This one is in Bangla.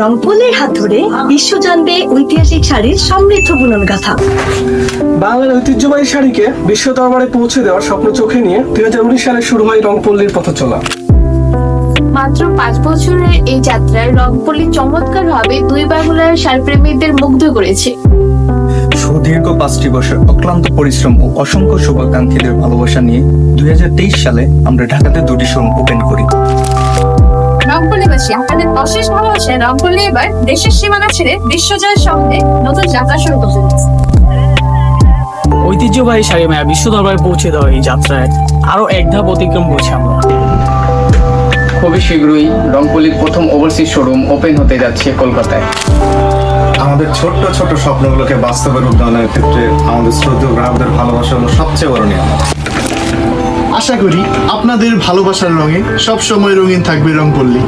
রংপুলের হাত ধরে বিশ্ব জানবে ঐতিহাসিক শাড়ির সমৃদ্ধ বুনন গাথা বাংলার ঐতিহ্যবাহী শাড়িকে বিশ্ব দরবারে পৌঁছে দেওয়ার স্বপ্ন চোখে নিয়ে দুই সালে শুরু হয় রংপল্লীর পথ চলা। মাত্র পাঁচ বছরের এই যাত্রায় রংপল্লী চমৎকার ভাবে দুই বাংলার শাড়িপ্রেমীদের মুগ্ধ করেছে। সুদীর্ঘ পাঁচটি বছর অক্লান্ত পরিশ্রম ও অসংখ্য শুভাকাঙ্ক্ষীদের ভালোবাসা নিয়ে দুই হাজার তেইশ সালে আমরা ঢাকাতে দুটি শোরুম ওপেন করি। রংপল্লীবাসী আপনাদের অশেষ ভালোবাসায় রংপল্লী এবার দেশের সীমানা ছেড়ে বিশ্বজয়ের সঙ্গে নতুন যাত্রা শুরু করতে যাচ্ছে। ঐতিহ্যবাহী শাড়ি মেয়া বিশ্ব দরবারে পৌঁছে দেওয়া এই যাত্রায় আরও এক ধাপ অতিক্রম করছি আমরা। খুবই শীঘ্রই রংপুলির প্রথম ওভারসিজ শোরুম ওপেন হতে যাচ্ছে কলকাতায়। আমাদের ছোট্ট ছোট স্বপ্নগুলোকে বাস্তবে রূপ দানের ক্ষেত্রে আমাদের শ্রদ্ধেয় গ্রাহকদের ভালোবাসা হলো সবচেয়ে বড় নিয়ামত। আশা করি আপনাদের ভালোবাসার রঙে সব সময় রঙিন থাকবে রংপল্লী